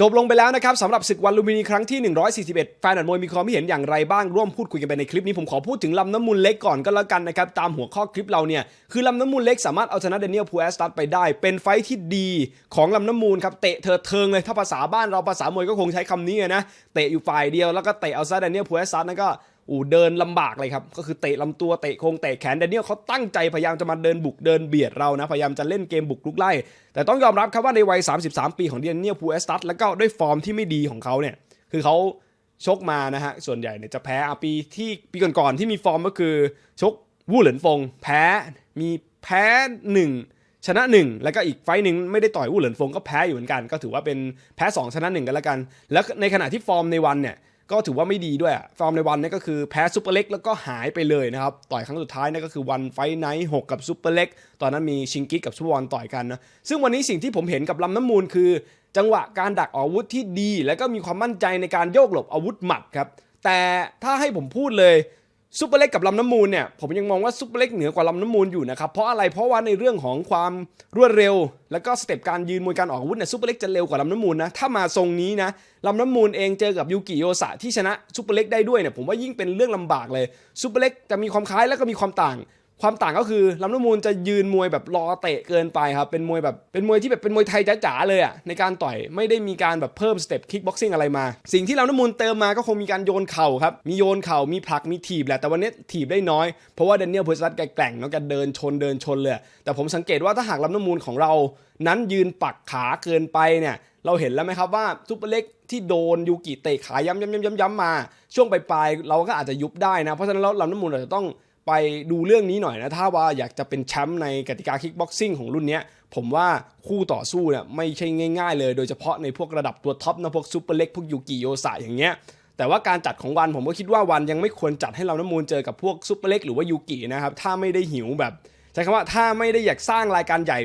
จบลงไปแล้วนะครับสำหรับศึกวันลูมพินีครั้งที่ 141 แฟนอัดมวยมีความคิดเห็นอย่างไรบ้างร่วมพูดคุยกันไปในคลิปนี้ผมขอพูดถึงลำน้ำมูลเล็กก่อนก็แล้วกันนะครับตามหัวข้อคลิปเราเนี่ยคือลำน้ำมูลเล็กสามารถเอาชนะเดนิเอลพูแอสตัดไปได้ เป็นไฟที่ดีของลำน้ำมูลครับเตะเธอเทิงเลยถ้าภาษาบ้านเราภาษามวยก็คงใช้คำนี้นะเตะอยู่ฝ่ายเดียวแล้วก็เตะเอาซะเดนิเอลพูแอสตัดนั่นก็ อูเดินลำบากเลยครับ ก็คือเตะลำตัวเตะโครงเตะแขนแดเนียลเขาตั้งใจพยายามจะมาเดินบุกเดินเบียดเรานะ พยายามจะเล่นเกมบุกลุกไล่ แต่ต้องยอมรับครับว่าในวัย 33 ปีของเดนเนียลพูเอสตัสแล้วก็ด้วยฟอร์มที่ไม่ดีของเขาเนี่ย คือเขาชกมานะฮะ ส่วนใหญ่เนี่ยจะแพ้อาปีที่ปีก่อนๆที่มีฟอร์มก็คือชกวู่เหลินฟง แพ้มีแพ้หนึ่งชนะหนึ่งแล้วก็อีกไฟต์หนึ่งไม่ได้ต่อยวู่เหลินฟงก็แพ้อยู่เหมือนกัน ก็ถือว่าเป็นแพ้สองชนะหนึ่งกันแล้วกัน แล้วในขณะที่ฟอร์มในวันเนี่ย ก็ถือว่าไม่ดีด้วยฟอร์มในวันนี้ก็คือแพ้ซูเปอร์เล็กแล้วก็หายไปเลยนะครับ ต่อยครั้งสุดท้ายนี่ก็คือวันไฟไนท์หกกับซูเปอร์เล็กตอนนั้นมีชิงกิกกับซุปเปอร์วันต่อยกันนะซึ่งวันนี้สิ่งที่ผมเห็นกับลำน้ำมูลคือ จังหวะการดักอาวุธที่ดี แล้วก็มีความมั่นใจในการโยกหลบอาวุธหมัดครับแต่ถ้าให้ผมพูดเลย ซูเปอร์เล็กกับลำน้ำมูลเนี่ยผมยังมองว่าซูเปอร์เล็กเหนือกว่าลำน้ำมูลอยู่นะครับเพราะอะไรเพราะว่าในเรื่องของความรวดเร็ว แล้วก็สเต็ปการยืนมวยการออกอาวุธเนี่ยซูเปอร์เล็กจะเร็วกว่าลำน้ำมูลนะถ้ามาทรงนี้นะลำน้ำมูลเองเจอกับยูกิโยสะที่ชนะซูเปอร์เล็กได้ด้วยเนี่ยผมว่ายิ่งเป็นเรื่องลำบากเลยซูเปอร์เล็กจะมีความคล้ายแล้วก็มีความต่าง ความต่างก็คือลำน้ำมูลจะยืนมวยแบบรอเตะเกินไปครับ เป็นมวยแบบเป็นมวยที่แบบเป็นมวยไทยจ๋าๆเลยอะในการต่อยไม่ได้มีการแบบเพิ่มสเต็ปคิกบ็อกซิ่งอะไรมา สิ่งที่ลำน้ำมูลเติมมาก็คงมีการโยนเข่าครับ มีโยนเข่ามีผลักมีถีบแหละ แต่วันนี้ถีบได้น้อย เพราะว่าเดนเนียลเพอร์ซัสแกแกร่งเนาะแกเดินชนเดินชนเลย แต่ผมสังเกตว่าถ้าหากลำน้ำมูลของเรา นั้นยืนปักขาเกินไปเนี่ยเราเห็นแล้วไหมครับว่าซุปเปอร์เล็กที่โดนยูกิเตะขาย้ำย้ำย้ำย้ำย้ำมา ช่วงปลายๆเราก็อาจจะยุบได้นะเพราะฉะนั้นแล้วลำน้ำมูลอาจะต้อง ไปดูเรื่องนี้หน่อยนะ ถ้าว่าอยากจะเป็นแชมป์ในกติกาคิกบ็อกซิ่งของรุ่นนี้ผมว่าคู่ต่อสู้เนี่ยไม่ใช่ง่ายๆเลย โดยเฉพาะในพวกระดับตัวท็อปนะพวกซูเปอร์เล็กพวกยูกิโยสะอย่างเงี้ยแต่ว่าการจัดของวันผมก็คิดว่าวันยังไม่ควรจัดให้เราน้ำมูลเจอกับพวกซูเปอร์เล็กหรือว่ายูกินะครับถ้าไม่ได้หิวแบบใช้คำว่าถ้าไม่ได้อยากสร้างรายการใหญ่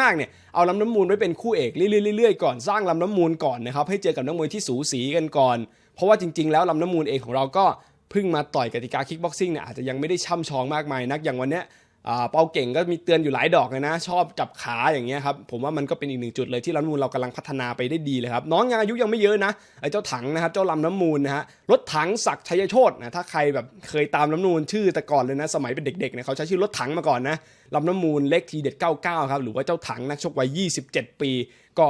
มากๆเนี่ยเอาลำน้ำมูลไว้เป็นคู่เอกเรื่อยๆก่อนสร้างลำน้ำมูลก่อนนะครับให้เจอกับนักมวยที่สูสีกันก่อน เพราะว่าจริง ๆ แล้วลำน้ำมูลเองของเราก็ พิ่งมาต่อยกติกาคิกบ็อกซิ่งเนี่ยอาจจะยังไม่ได้ช่ำชองมากมายนักอย่างวันเนี้ยเปาเก่งก็มีเตือนอยู่หลายดอกเลยนะ ชอบจับขาอย่างเงี้ยครับผมว่ามันก็เป็นอีกหนึ่งจุดเลยที่ลำน้ำมูลเรากำลังพัฒนาไปได้ดีเลยครับ น้องยังอายุยังไม่เยอะนะไอ้เจ้าถังนะครับเจ้าลำน้ำมูลนะฮะรถถังศักชัยโชตนะถ้าใครแบบเคยตามลำน้ำมูลชื่อแต่ก่อนเลยนะ สมัยเป็นเด็กๆเนี่ยเขาใช้ชื่อรถถังมาก่อนนะลำน้ำมูลเล็กทีเด็ด 99 ครับหรือว่าเจ้าถังนักชกวัย 27 ปี ก็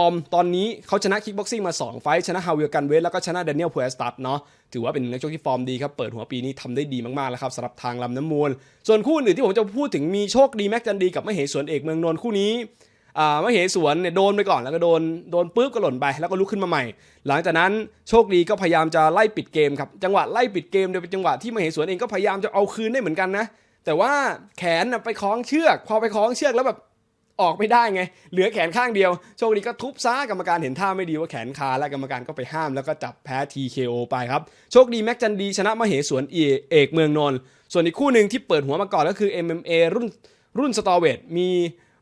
อร์มตอนนี้เขาชนะคิกบ็อกซิ่งมา 2 ไฟท์ชนะฮาวิลกันเวสแล้วก็ชนะเดนิเอลพูเอสตัดเนาะถือว่าเป็นนักชกที่ฟอร์มดีครับ เปิดหัวปีนี้ทำได้ดีมากๆแล้วครับสำหรับทางลำน้ำมูล ส่วนคู่อื่นที่ผมจะพูดถึงมีโชคดีแม็กจันดีกับมเหสวนเอกเมืองนนท์คู่นี้อ่ามเหสวนเนี่ยโดนไปก่อนแล้วก็โดนโดนปุ๊บก็หล่นไปแล้วก็ลุกขึ้นมาใหม่ หลังจากนั้นโชคดีก็พยายามจะไล่ปิดเกมครับจังหวะไล่ปิดเกมโดยเป็นจังหวะที่มเหสวนเองก็พยายามจะเอาคืนได้เหมือนกันนะแต่ว่าแขนไปคล้องเชือก พอไปคล้องเชือกแล้วแบบ ออกไม่ได้ไง เหลือแขนข้างเดียว โชคดีก็ทุบซ้ากรรมการเห็นท่าไม่ดีว่าแขนคาและกรรมการก็ไปห้ามแล้วก็จับแพ้ TKO ไปครับ โชคดีแม็กจันดีชนะมเหสวนเอกเมืองนนท์ส่วนอีกคู่หนึ่งที่เปิดหัวมาก่อนก็คือ MMA รุ่นรุ่นสตอเวทมี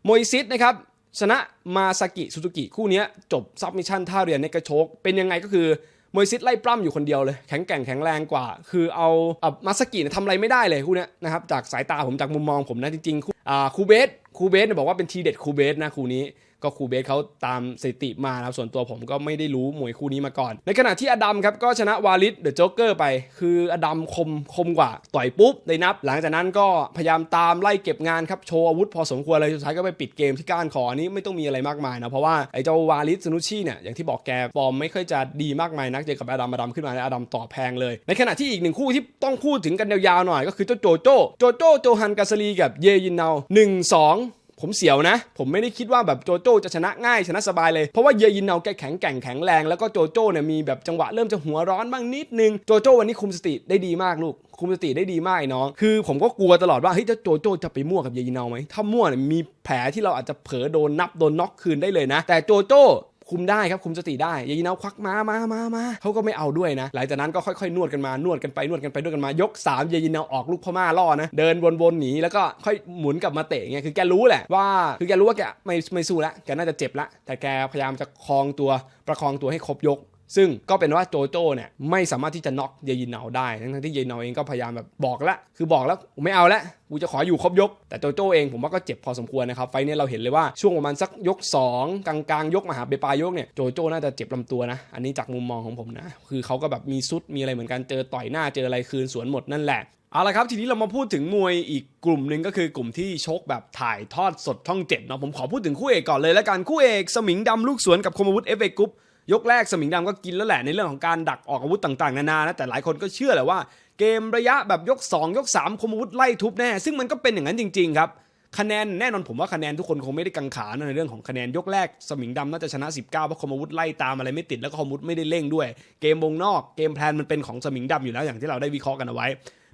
โมอิซิสนะครับชนะมาซากิซูซูกิคู่นี้จบซับมิชชั่นท่าเรียนในกระโชกเป็นยังไงก็คือมวยซิดไล่ปล้ำอยู่คนเดียวเลย แข็งแกร่งแข็งแรงกว่า คือเอาอมาสกิเนี่ยทำอะไรไม่ได้เลยคู่นี้นะครับจากสายตาผมจากมุมมองผมนะจริงๆคู่อ่าคูเบส คูเบสเนี่ยบอกว่าเป็นทีเด็ดคูเบสนะคูนี้ ก็ครูเบสเขาตามสถิติมานะครับส่วนตัวผมก็ไม่ได้รู้มวยคู่นี้มาก่อน ในขณะที่อดัมครับก็ชนะวาลิสเดอะโจ๊กเกอร์ไป คืออดัมคมคมกว่าต่อยปุ๊บได้นับ หลังจากนั้นก็พยายามตามไล่เก็บงานครับโชว์อาวุธพอสมควรเลยสุดท้ายก็ไปปิดเกมที่ก้านคออันนี้ไม่ต้องมีอะไรมากมายนะเพราะว่าไอ้เจ้าวาลิสซนุชิเนี่ยอย่างที่บอกแกฟอร์มไม่ค่อยจะดีมากมายนักเจอกับอดัมอดัมขึ้นมาแล้วอดัมต่อแพงเลย ในขณะที่อีกหนึ่งคู่ที่ต้องพูดถึงกันยาวๆหน่อย ก็คือเจ้าโจโจโจโจโจฮันกาซลีกับเยยินเนาหนึ่งสอง ผมเสียวนะ ผมไม่ได้คิดว่าแบบโจโจ้จะชนะง่ายชนะสบายเลย เพราะว่าเยยินเอาแกแข็งแกร่งแข็งแรงแล้วก็โจโจ้เนี่ยมีแบบจังหวะเริ่มจะหัวร้อนบ้างนิดนึงโจโจ้วันนี้คุมสติได้ดีมากลูก คุมสติได้ดีมากน้อง คือผมก็กลัวตลอดว่าเฮ้ยเจ้าโจโจ้จะไปมั่วกับเยยินเอาไหมถ้ามั่วเนี่ยมีแผลที่เราอาจจะเผลอโดนนับโดนน็อกคืนได้เลยนะ แต่โจโจ้ คุมได้ครับคุมสติได้ยายนาควักมามามามาเขาก็ไม่เอาด้วยนะ หลังจากนั้นก็ค่อยๆ นวดกันมานวดกันไปนวดกันไปนวดกันมายก3ยายนาออกลูกพม่าล่อนะเดินวนๆหนีแล้วก็ค่อยหมุนกลับมาเตะเงี้ยคือแกรู้แหละว่าคือแกรู้ว่าแกไม่ไม่สู้ละแกน่าจะเจ็บละแต่แกพยายามจะคลองตัวประคองตัวให้ครบยก ซึ่งก็เป็นว่าโจโจ้เนี่ยไม่สามารถที่จะน็อกเยยินเนาได้ทั้งที่เยยินเนาเองก็พยายามแบบบอกละคือบอกแล้วไม่เอาละกูจะขออยู่ครบยก แต่โจโจ้เองผมว่าก็เจ็บพอสมควรนะครับ ไฟล์เนี้เราเห็นเลยว่าช่วงประมาณสักยก 2 กลางๆยกมหาเบปายกเนี่ยโจโจ้น่าจะเจ็บลำตัวนะ อันนี้จากมุมมองของผมนะ คือเขาก็แบบมีซุดมีอะไรเหมือนกันเจอต่อยหน้าเจออะไรคืนสวนหมดนั่นแหละเอาละครับทีนี้เรามาพูดถึงมวยอีกกลุ่มหนึ่งก็คือกลุ่มที่ชกแบบถ่ายทอดสดช่องเจ็ดเนาะผมขอพูดถึงคู่เอกก่อนเลยแล้วกันคู่เอกสมิงดำลูกสวนกับคมวุธเอฟเอกรุ๊ป ยกแรกสมิงดำก็กินแล้วแหละในเรื่องของการดักออกอาวุธต่างๆ นานานะแต่หลายคนก็เชื่อแหละว่า เกมระยะแบบยก 2 ยก 3 คมอาวุธไล่ทุบแน่ ซึ่งมันก็เป็นอย่างนั้นจริง ๆ ครับคะแนนแน่นอนผมว่าคะแนนทุกคนคงไม่ได้กังขาในเรื่องของคะแนนยกแรก สมิงดำน่าจะชนะ 19 เพราะคมอาวุธไล่ตามอะไรไม่ติดแล้วก็คมอาวุธไม่ได้เร่งด้วย เกมวงนอกเกมแพลนมันเป็นของสมิงดำอยู่แล้วอย่างที่เราได้วิเคราะห์กันเอาไว้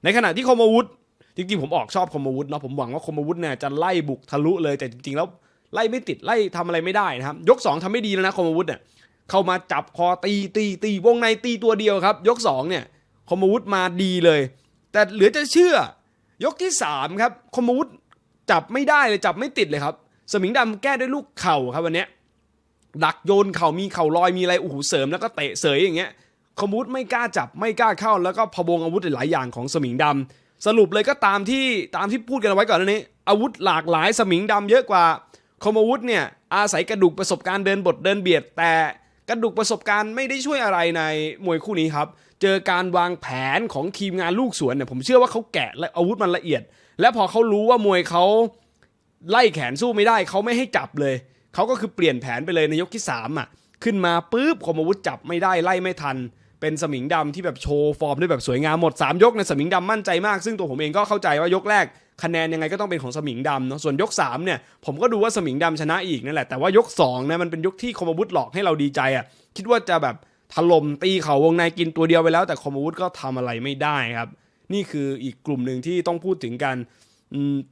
ในขณะที่คมอาวุธจริงๆผมออกชอบคมอาวุธเนาะผมหวังว่าคมอาวุธเนี่ยจะไล่บุกทะลุเลยแต่จริงๆแล้วไล่ไม่ติดไล่ทำอะไรไม่ได้นะครับยก 2ทำไม่ดีแล้วนะคมอาวุธเนี่ย เข้ามาจับคอตีตีตีวงในตีตัวเดียวครับ ยก 2 เนี่ยคมอาวุธมาดีเลย แต่เหลือจะเชื่อ ยกที่ 3 ครับ คมอาวุธจับไม่ได้เลยจับไม่ติดเลยครับ สมิงดำแก้ด้วยลูกเข่าครับวันนี้ยดักโยนเข่ามีเข่าลอยมีอะไรโอ้โหเสริมแล้วก็เตะเสยอย่างเงี้ยคมอาวุธไม่กล้าจับไม่กล้าเข้า แล้วก็พะวงอาวุธหลายอย่างของสมิงดำสรุปเลยก็ตามที่ตามที่พูดกันเอาไว้ก่อนน้านี้ อาวุธหลากหลายสมิงดำเยอะกว่าคมอาวุธเนี่ยอาศัยกระดูกประสบการณ์เดินบทเดินเบียดแต่ กระดูกประสบการณ์ไม่ได้ช่วยอะไรในมวยคู่นี้ครับ เจอการวางแผนของทีมงานลูกสวนเนี่ยผมเชื่อว่าเขาแกะและอาวุธมันละเอียด และพอเขารู้ว่ามวยเขาไล่แขนสู้ไม่ได้เขาไม่ให้จับเลย เขาก็คือเปลี่ยนแผนไปเลยในยกที่สามอะขึ้นมาปุ๊บคมอาวุธจับไม่ได้ไล่ไม่ทัน เป็นสมิงดำที่แบบโชว์ฟอร์มได้แบบสวยงามหมด 3 ยกในสมิงดำมั่นใจมาก ซึ่งตัวผมเองก็เข้าใจว่ายกแรกคะแนนยังไงก็ต้องเป็นของสมิงดำเนาะส่วนยก3เนี่ยผมก็ดูว่าสมิงดำชนะอีกนั่นแหละแต่ว่ายก2นะมันเป็นยกที่คมอาวุธหลอกให้เราดีใจอะคิดว่าจะแบบถล่มตีเขาวงในกินตัวเดียวไปแล้ว แต่คมอาวุธก็ทำอะไรไม่ได้ครับ นี่คืออีกกลุ่มหนึ่งที่ต้องพูดถึงกัน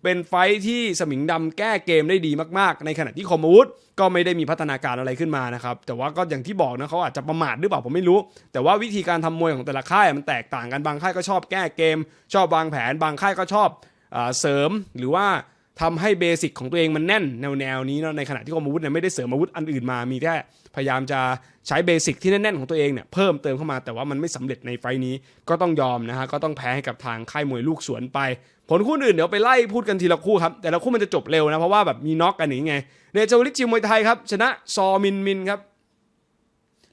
เป็นไฟที่สมิงดำแก้เกมได้ดีมากๆ ในขณะที่คอมอาวุธก็ไม่ได้มีพัฒนาการอะไรขึ้นมานะครับ แต่ว่าก็อย่างที่บอกนะเขาอาจจะประมาทหรือเปล่าผมไม่รู้ แต่ว่าวิธีการทำมวยของแต่ละค่ายมันแตกต่างกันบางค่ายก็ชอบแก้เกม ชอบวางแผน บางค่ายก็ชอบอเสริมหรือว่า ทำให้เบสิกของตัวเองมันแน่นแนวแนวนี้เนาะในขณะที่คอมอาวุธเนี่ยไม่ได้เสริมอาวุธอันอื่นมา มีแค่พยายามจะใช้เบสิกที่แน่นๆของตัวเองเนี่ยเพิ่มเติมเข้ามาแต่ว่ามันไม่สำเร็จในไฟนี้ก็ต้องยอมนะฮะก็ต้องแพ้ให้กับทางค่ายมวยลูกสวนไป ผลคู่อื่นเดี๋ยวไปไล่พูดกันทีละคู่ครับแต่ละคู่มันจะจบเร็วนะเพราะว่าแบบมีน็อกกันอย่างไงเดชวลิตจิมมวยไทยครับชนะซอมินมินครับ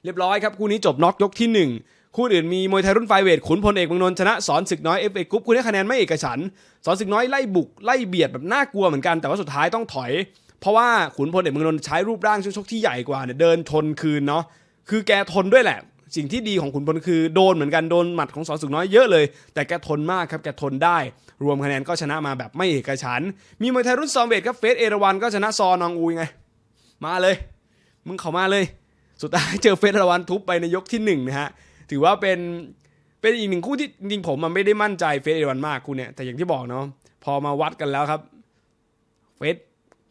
เรียบร้อยครับคู่นี้จบน็อกยกที่ 1 คู่อื่นมีมวยไทยรุ่นไฟเวทขุนพลเอกเมืองนนชนะสอนศึกน้อยเอฟเอกรุ๊ปคู่นี้คะแนนไม่เอกฉันสอนศึกน้อยไล่บุกไล่เบียดแบบน่ากลัวเหมือนกันแต่ว่าสุดท้ายต้องถอย เพราะว่าขุนพลเอกเมืองนนใช้รูปร่างชกที่ใหญ่กว่าเนี่ยเดินชนคืนเนาะคือแกทนด้วยแหละ สิ่งที่ดีของขุนพลคือโดนเหมือนกันโดนหมัดของสอนศึกน้อยเยอะเลย แต่แกทนมากครับแกทนได้ รวมคะแนนก็ชนะมาแบบไม่เอกฉันมีมวยไทยรุ่นซอมเวทครับเฟสเอราวันก็ชนะซอนองอูไงมาเลย มึงเข้ามาเลย สุดท้ายเจอเฟสเอราวันทุบไปในยกที่หนึ่งนะฮะ ถือว่าเป็นเป็นอีกหนึ่งคู่ที่จริงผมมันไม่ได้มั่นใจเฟสเอวันมากคู่เนี่ยแต่อย่างที่บอกเนาะพอมาวัดกันแล้วครับ เฟส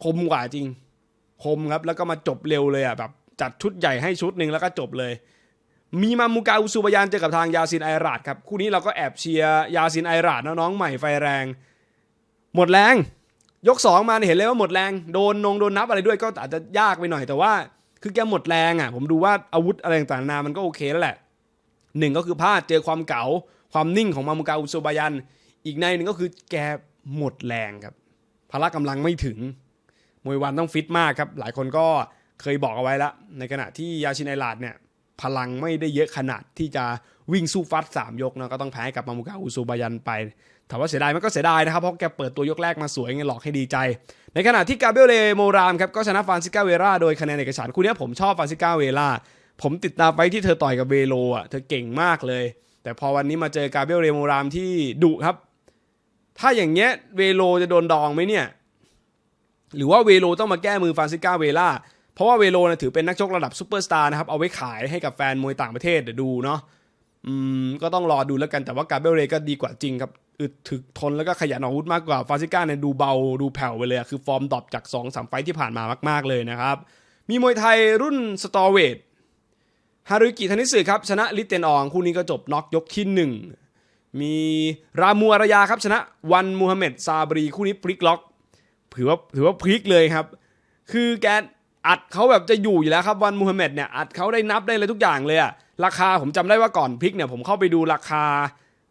คมกว่าจริง คมครับ แล้วก็มาจบเร็วเลยอะแบบจัดชุดใหญ่ให้ชุดหนึ่งแล้วก็จบเลย มีมามูกาอุสุบยานเจอกับทางยาซินไอราดครับ คู่นี้เราก็แอบเชียร์ยาซินไอราดน้องใหม่ไฟแรง หมดแรง ยกสองมาเห็นเลยว่าหมดแรง โดนนงโดนนับอะไรด้วยก็อาจจะยากไปหน่อยแต่ว่า คือแกหมดแรงอะ ผมดูว่าอาวุธอะไรต่างๆนานามันก็โอเคแล้วแหละ หนึ่งก็คือพลาดเจอความเก๋าความนิ่งของมามูกาอุสุบายัน อีกในหนึ่งก็คือแกหมดแรงครับพละกำลังไม่ถึงมวยวันต้องฟิตมากครับ หลายคนก็เคยบอกเอาไว้แล้วในขณะที่ยาชินไอลาดเนี่ยพลังไม่ได้เยอะขนาดที่จะวิ่งสู้ฟัด3ยกนะก็ต้องแพ้กับมามุกาอุซูบายันไปถามว่าเสียดายมันก็เสียดายนะครับเพราะแกเปิดตัวยกแรกมาสวยไงหลอกให้ดีใจ ในขณะที่กาเบรียลเลโมรามครับก็ชนะฟานซิก้าเวราโดยคะแนนเอกฉันคู่นี้ผมชอบฟานซิก้าเวรา ผมติดตามไปที่เธอต่อยกับเวโลอะเธอเก่งมากเลย แต่พอวันนี้มาเจอกาเบรียลเลโมรามที่ดุครับ ถ้าอย่างเงี้ยเวโลจะโดนดองไหมเนี่ย หรือว่าเวโลต้องมาแก้มือฟานซิก้าเวล่าเพราะว่าเวโลนะถือเป็นนักชกระดับซูเปอร์สตาร์นะครับ เอาไว้ขายให้กับแฟนมวยต่างประเทศเดี๋ยวดูเนาะอืมก็ต้องรอดูแล้วกันแต่ว่ากาเบรียลเรก็ดีกว่าจริงครับอึดถึกทนแล้วก็ขยันอาวุธมากกว่าฟานซิก้าเนี่ยดูเบาดูแผ่วไปเลยอะคือฟอร์มดรอปจาก2อสไฟท์ที่ผ่านมามาก ๆ เลยนะครับ มีมวยไทยรุ่นสตอเวท ฮารุกิธนิสึครับชนะลิเตนอองคู่นี้ก็จบน็อกยกที่หนึ่งมีรามูอารยาครับชนะวันมูฮัมเหม็ดซาบรีคู่นี้พลิกล็อกถือว่าถือว่าพลิกเลยครับ คือแกอัดเขาแบบจะอยู่อยู่แล้วครับวันมูฮัมหมัดเนี่ยอัดเขาได้นับได้เลยทุกอย่างเลยอะราคาผมจำได้ว่าก่อนพลิกเนี่ยผมเข้าไปดูราคา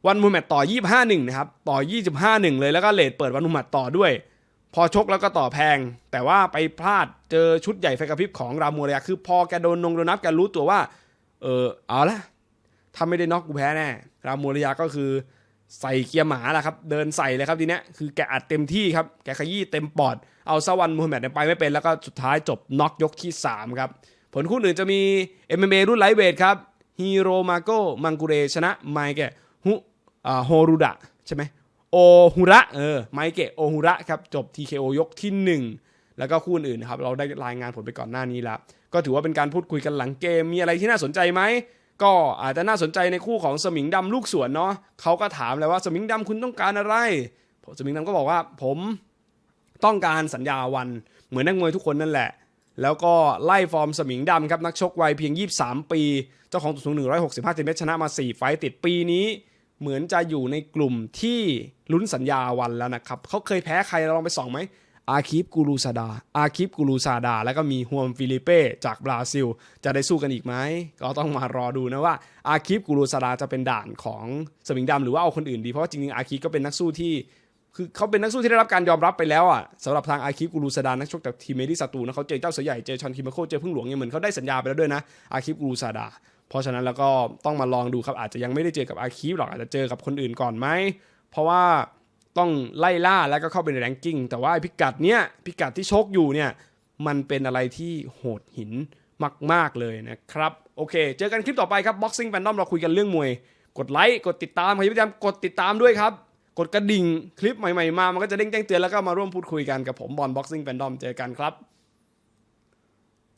วันมูฮัมหมัดต่อ 25-1 นะครับ ต่อ 25-1 เลยแล้วก็เลทเปิดวันมูฮัมหมัดต่อด้วย พอชกแล้วก็ต่อแพง แต่ว่าไปพลาดเจอชุดใหญ่ไฟกระพริบของรามูเรียคือพอแกโดนนงโดนนับแกรู้ตัวว่า เออเอาละถ้าไม่ได้น็อกกูแพ้แน่รามูเรียก็คือใส่เกียร์หมาแหละครับ เดินใส่เลยครับทีเนี้ยคือแกอัดเต็มที่ครับ แกขยี้เต็มปอด เอาซะวันมูฮัมหมัดไปไม่เป็น แล้วก็สุดท้ายจบน็อกยกที่ 3 ครับ ผลคู่อื่นจะมี MMA รุ่นไลท์เวทครับฮีโรมาโกมังกุเรชนะไมเกฮุอ่าโฮรุดะใช่ไหม โอฮุระเออไมเกะโอฮุระครับจบ TKO ยกที่ 1 แล้วก็คู่อื่นๆนะครับเราได้รายงานผลไปก่อนหน้านี้แล้ว ก็ถือว่าเป็นการพูดคุยกันหลังเกม มีอะไรที่น่าสนใจไหมก็อาจจะน่าสนใจในคู่ของสมิงดำลูกสวนเนาะเขาก็ถามเลยว่าสมิงดำคุณต้องการอะไรสมิงดำก็บอกว่าผมต้องการสัญญาวันเหมือนนักมวยทุกคนนั่นแหละ แล้วก็ไล่ฟอร์มสมิงดำครับนักชกวัยเพียง 23 ปี เจ้าของตัวสูง 165เซนติเมตรชนะมา 4 ไฟต์ติดปีนี้ เหมือนจะอยู่ในกลุ่มที่ลุ้นสัญญาวันแล้วนะครับเขาเคยแพ้ใครเราลองไปส่องไหมอาคิปกูรูซาดา อาคิปกูรูซาดา แล้วก็มีฮวมฟิลิเป้จากบราซิล จะได้สู้กันอีกไหม ก็ต้องมารอดูนะว่า อาคิปกูรูซาดาจะเป็นด่านของสมิงดำหรือว่าเอาคนอื่นดี เพราะว่าจริงๆ อาคิปก็เป็นนักสู้ที่ คือเขาเป็นนักสู้ที่ได้รับการยอมรับไปแล้วอะสำหรับทางอาคิปกูรูซาดา นักชกจากทีมเมดิสตูนะเขาเจอเจ้าเสือใหญ่ เจอชอนคิมเบโคเจอพึ่งหลวงเนี่ยเหมือนเขาได้สัญญาไปแล้วด้วยนะ อาคิปกูรูซาดา เพราะฉะนั้นแล้วก็ต้องมาลองดูครับ อาจจะยังไม่ได้เจอกับอาคีฟหรอกอาจจะเจอกับคนอื่นก่อนไหม เพราะว่าต้องไล่ล่าแล้วก็เข้าไปในแรงกิ้งแต่ว่าพิกัดเนี้ยพิกัดที่ชกอยู่เนี่ยมันเป็นอะไรที่โหดหินมาก ๆ เลยนะครับ โอเค เจอกันคลิปต่อไปครับ Boxing Fandom เราคุยกันเรื่องมวย กดไลค์ กดติดตามพยายามกดติดตามด้วยครับ กดกระดิ่งคลิปใหม่ ๆ มา มันก็จะเด้งแจ้งเตือนแล้วก็มาร่วมพูดคุยกันกับผมบอล Boxing Fandom เจอกันครับ